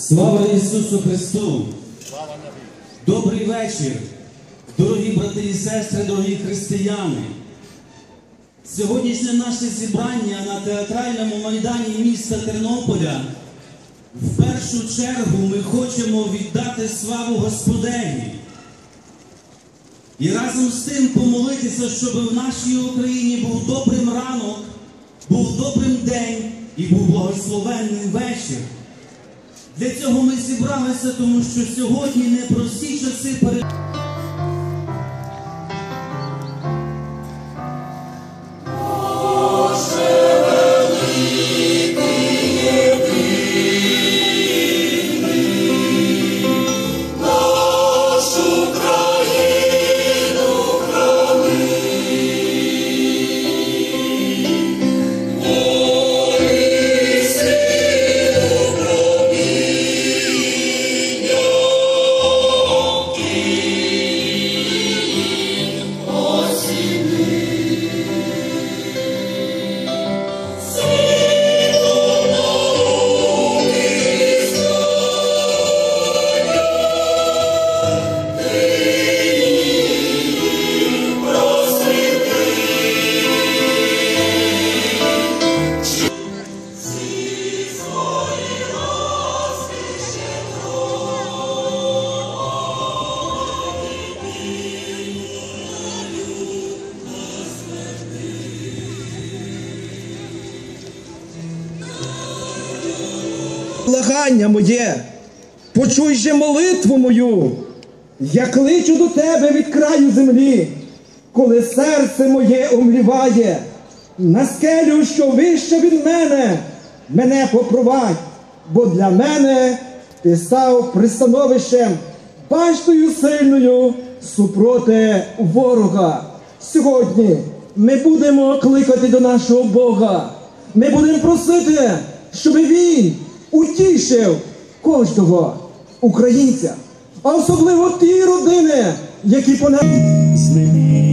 Слава Ісусу Христу! Добрий вечір, дорогі брати і сестри, дорогі християни. Сьогоднішнє наше зібрання на театральному майдані міста Тернополя. В першу чергу ми хочемо віддати славу Господеві. І разом з тим помолитися, щоб в нашій Україні був добрим ранок, був добрим день і був благословенний вечір. Для цього ми зібралися, тому що сьогодні непрості часи почуй же молитву мою, я кличу до тебе від краю землі, коли серце моє умліває, на скелю, що вище від мене, мене попровадь, бо для мене ти став пристановищем, баштою сильною супроти ворога. Сьогодні ми будемо кликати до нашого Бога. Ми будемо просити, щоб він утішив кожного українця, а особливо ті родини, які понесли. Проблеми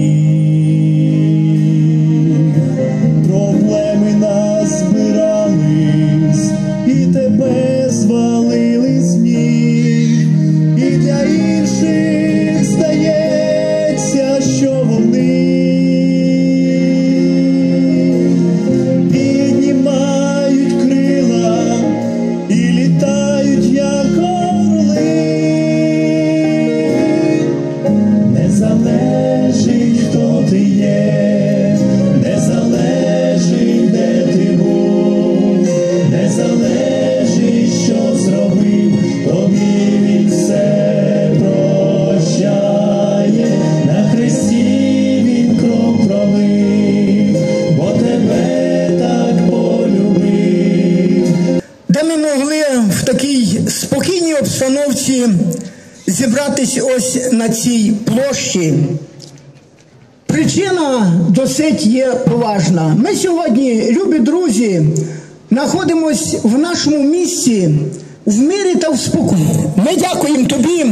обстановці зібратись ось на цій площі. Причина досить є поважна. Ми сьогодні, любі друзі, знаходимося в нашому місці в мирі та в спокої. Ми дякуємо тобі,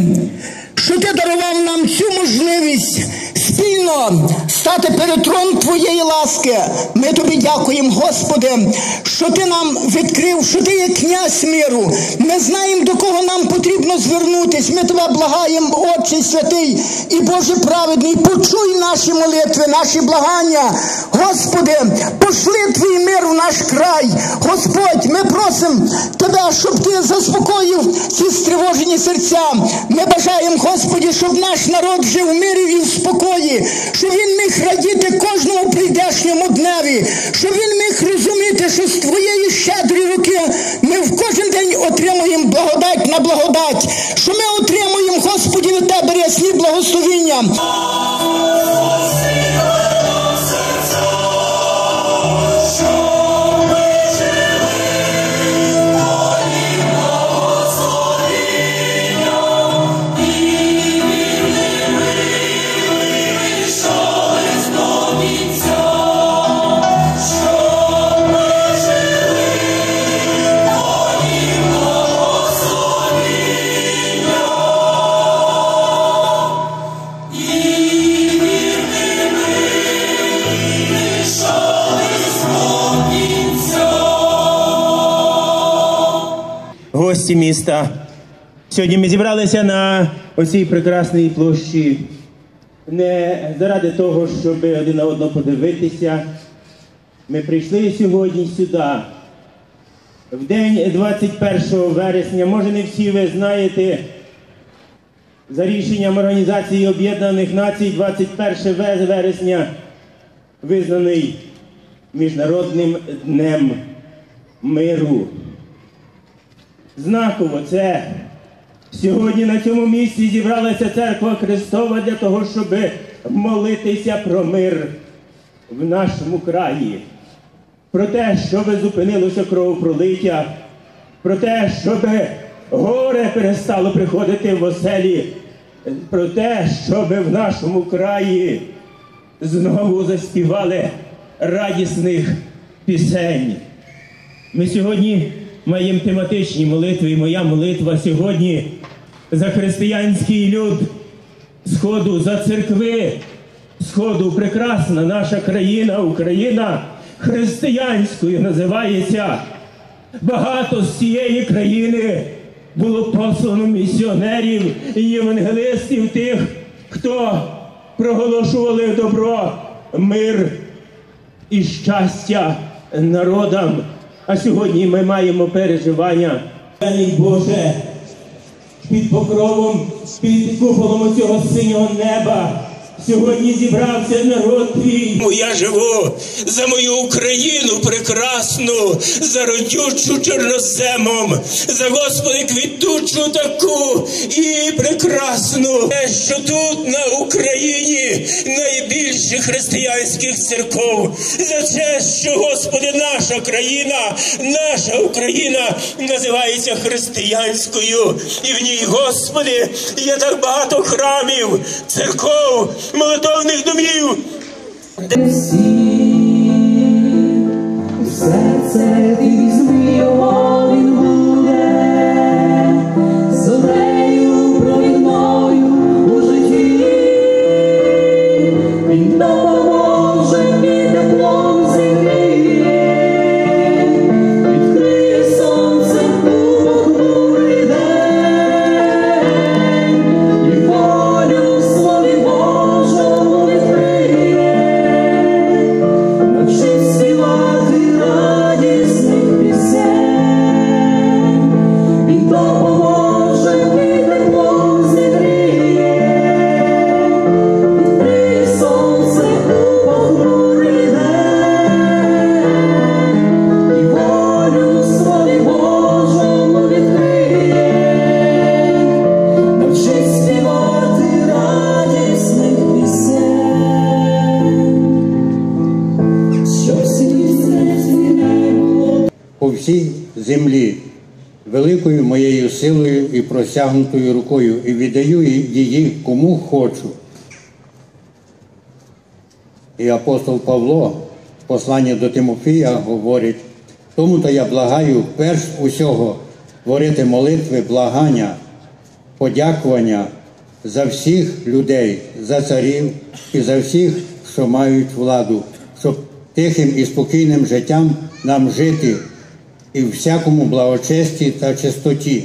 що ти дарував нам цю можливість спільно стати перед трон Твоєї ласки. Ми тобі дякуємо, Господи, що ти нам відкрив, що ти є князь миру. Ми знаємо, до кого нам потрібно звернутись. Ми тебе благаємо, Отче святий і Боже праведний. Почуй наші молитви, наші благання. Господи, пошли твій мир в наш край. Господь, ми просимо тебе, щоб ти заспокоїв ці стривожені серця. Ми бажаємо, Господі, щоб наш народ жив в мирі і в спокої, щоб він міг радіти кожному прийдешньому дневі, щоб він міг розуміти, що з твоєї щедрої руки ми в кожен день отримуємо благодать на благодать, що ми отримуємо, Господі, від тебе рясні благословіння. Гості міста. Сьогодні ми зібралися на оцій прекрасній площі не заради того, щоб один на одного подивитися. Ми прийшли сьогодні сюди. В день 21 вересня, може не всі ви знаєте, за рішенням Організації Об'єднаних Націй 21 вересня визнаний Міжнародним днем миру. Знаково це сьогодні на цьому місці зібралася церква Христова для того, щоб молитися про мир в нашому краї, про те, щоб зупинилося кровопролиття, про те, щоб горе перестало приходити в оселі, про те, щоб в нашому краї знову заспівали радісних пісень. Ми сьогодні маємо тематичні молитви, і моя молитва сьогодні за християнський люд Сходу, за церкви Сходу. Прекрасна наша країна, Україна християнською називається. Багато з цієї країни було послано місіонерів і євангелистів тих, хто проголошували добро, мир і щастя народам. А сьогодні ми маємо переживання. Боже, під покровом, під куполом цього синього неба. Сьогодні зібрався народ твій. Я живу за мою Україну прекрасну, за родючу чорноземом, за Господи квітучу таку і прекрасну. Те, що тут на Україні найбільше християнських церков, за те, що Господи, наша країна, наша Україна називається християнською, і в ній, Господи, є так багато храмів, церков, молитовних домів. Серце візьми його, він буде всій землі великою моєю силою і простягнутою рукою, і віддаю її кому хочу. І апостол Павло, в посланні до Тимофія, говорить, тому то я благаю перш усього творити молитви, благання, подякування за всіх людей, за царів і за всіх, що мають владу, щоб тихим і спокійним життям нам жити і всякому благочесті та чистоті.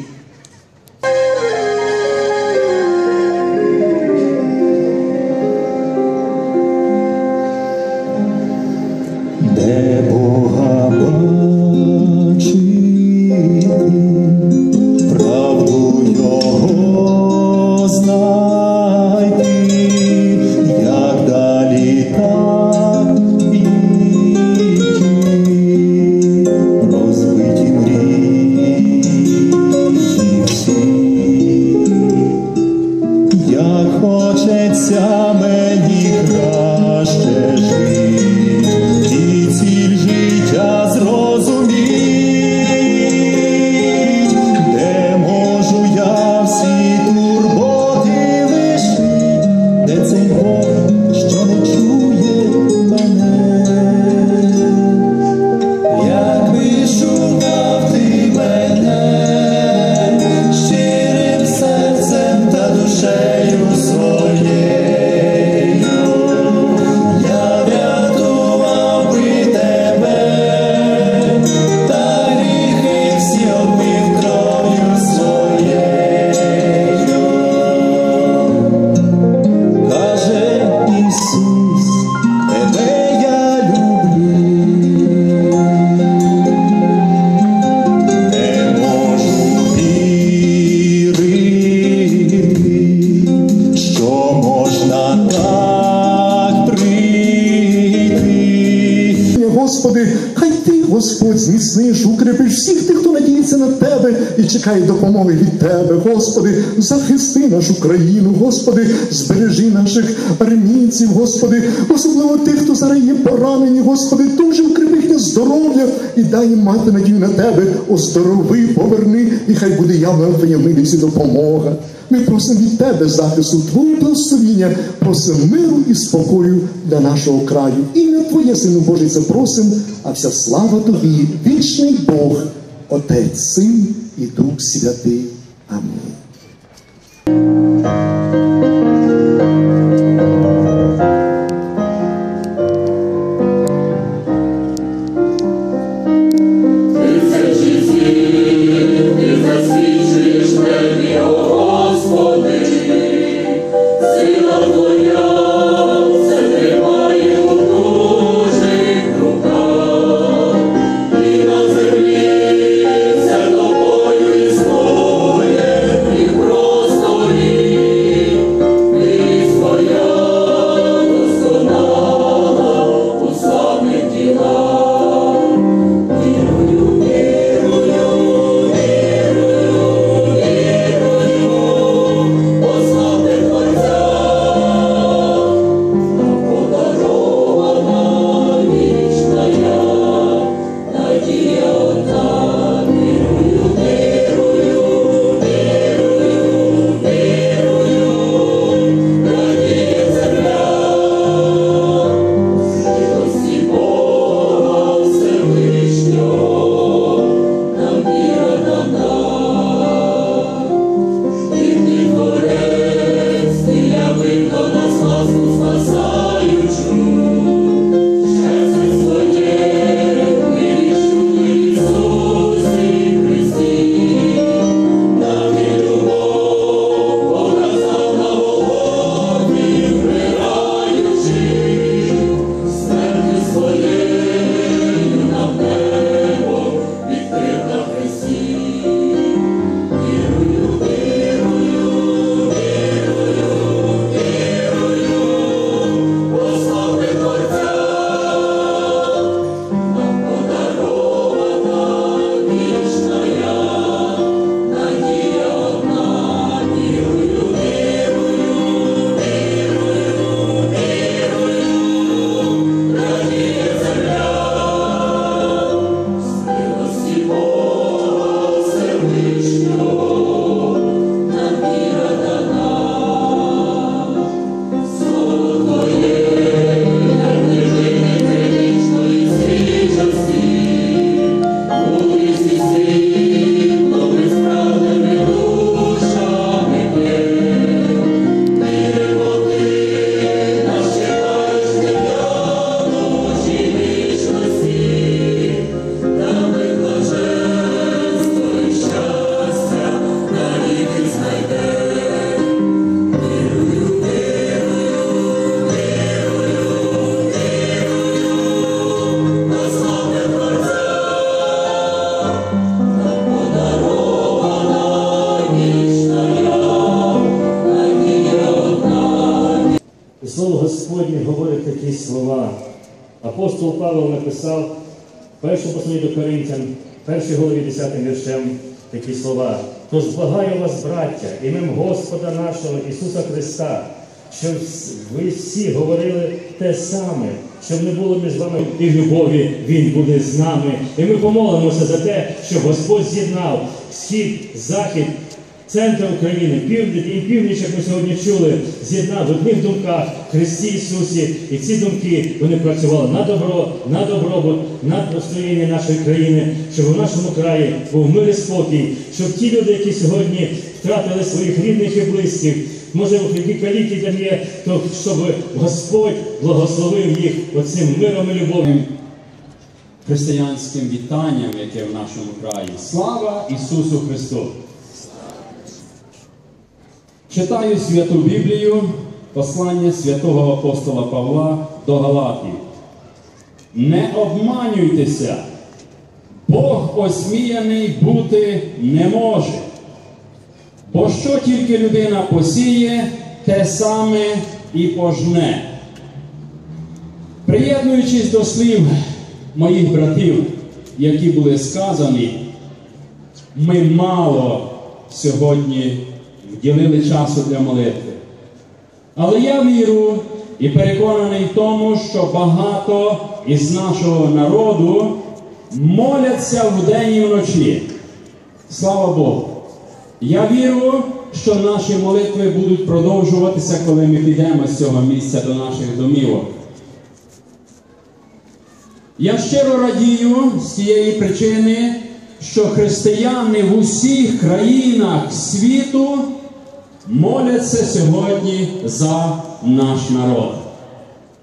Чекає допомоги від тебе. Господи, захисти нашу країну, Господи, збережи наших армійців, Господи, особливо тих, хто зараз є поранені, Господи, дуже укріпи їхнє здоров'я і дай їм мати надію на тебе. Оздорови, поверни, і хай буде явна твоя милість і допомога. Ми просимо від тебе захисту, Твого благословіння, просимо миру і спокою для нашого краю. Ім'я Твоє, Сину Божий, це просимо, а вся слава Тобі, вічний Бог, Отець, Син і Дух Святий. Амінь. І Апостол Павло написав в першому посланні до Коринтян, першій голові 10 віршем, такі слова. Тож благаю вас, браття, ім'ям Господа нашого Ісуса Христа, щоб ви всі говорили те саме, щоб не було між вами і любові, Він буде з нами. І ми помолимося за те, щоб Господь з'єднав схід, захід, центр України, південь і північ, як ми сьогодні чули, з'єднав в одних думках Христі Ісусі. І ці думки вони працювали на добро, на добробут, на простояння нашої країни, щоб у нашому краї був мир і спокій, щоб ті люди, які сьогодні втратили своїх рідних і близьких, може, які каліки там є, то щоб Господь благословив їх оцим миром і любов'ю. християнським вітанням, яке в нашому краї. Слава Ісусу Христу! Читаю святу Біблію, послання святого апостола Павла до Галатів. Не обманюйтеся, Бог осміяний бути не може. Бо що тільки людина посіє, те саме і пожне. Приєднуючись до слів моїх братів, які були сказані, ми мало сьогодні вділили часу для молитви. Але я вірю і переконаний в тому, що багато із нашого народу моляться вдень і вночі. Слава Богу! Я вірю, що наші молитви будуть продовжуватися, коли ми підемо з цього місця до наших домівок. Я щиро радію з цієї причини, що християни в усіх країнах світу моляться сьогодні за наш народ.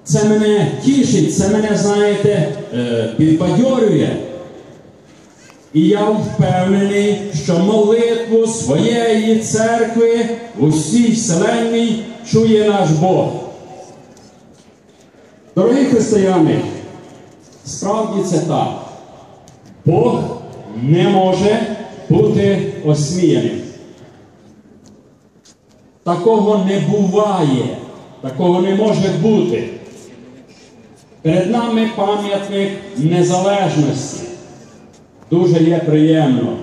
Це мене тішить, це мене, знаєте, е, підбадьорює. І я впевнений, що молитву своєї церкви у всій вселенній чує наш Бог. Дорогі християни, справді це так. Бог не може бути осміяним. Такого не буває, такого не може бути. Перед нами пам'ятник незалежності. Дуже є приємно.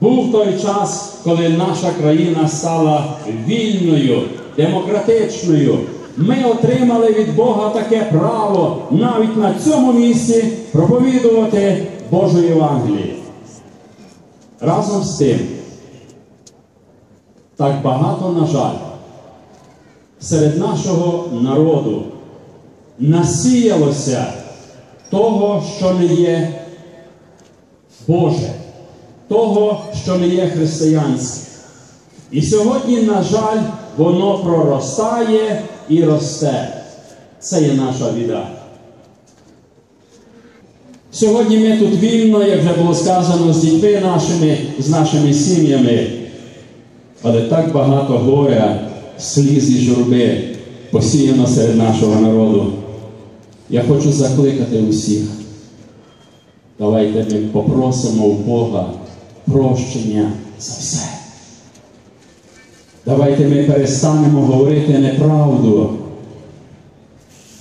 Був той час, коли наша країна стала вільною, демократичною. Ми отримали від Бога таке право навіть на цьому місці проповідувати Божу Євангеліє. Разом з тим, так багато, на жаль, серед нашого народу насіялося того, що не є Боже, того, що не є християнське. І сьогодні, на жаль, воно проростає і росте. Це є наша біда. Сьогодні ми тут вільно, як вже було сказано, з дітьми нашими, з нашими сім'ями. Але так багато горя, сліз і журби посіяно серед нашого народу. Я хочу закликати усіх. Давайте ми попросимо у Бога прощення за все. Давайте ми перестанемо говорити неправду.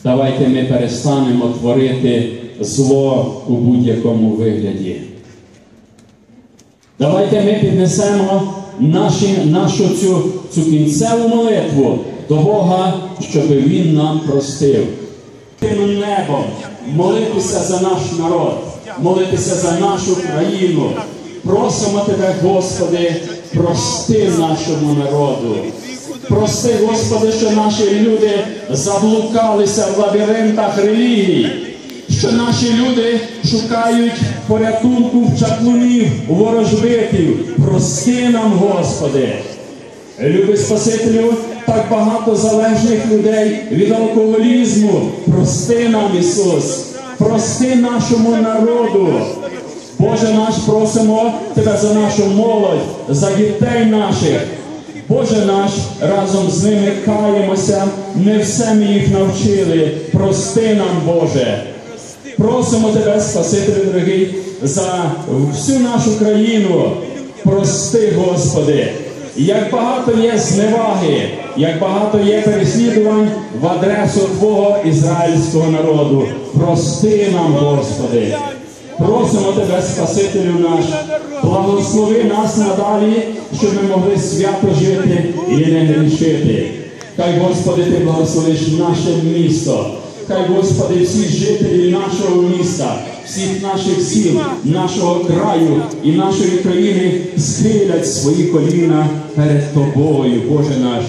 Давайте ми перестанемо творити зло у будь-якому вигляді. Давайте ми піднесемо наші, нашу цю, цю кінцеву молитву до Бога, щоб Він нам простив. Тим небом молитися за наш народ, молитися за нашу країну. Просимо Тебе, Господи, прости нашому народу. Прости, Господи, що наші люди заблукалися в лабіринтах релігій, що наші люди шукають порятунку в чаклунів, ворожбитів. Прости нам, Господи. Любий Спасителю, так багато залежних людей від алкоголізму. Прости нам, Ісус, прости нашому народу. Боже наш, просимо Тебе за нашу молодь, за дітей наших. Боже наш, разом з ними каємося, не все ми їх навчили. Прости нам, Боже. Просимо Тебе, Спасителю дорогий, за всю нашу країну. Прости, Господи. Як багато є зневаги, як багато є переслідувань в адресу Твого ізраїльського народу. Прости нам, Господи. Просимо Тебе, Спасителю наш, благослови нас надалі, щоб ми могли свято жити і не грішити. Хай, Господи, Ти благословиш наше місто. Хай, Господи, всі жителі нашого міста, всіх наших сіл, нашого краю і нашої країни схилять свої коліна перед Тобою, Боже наш.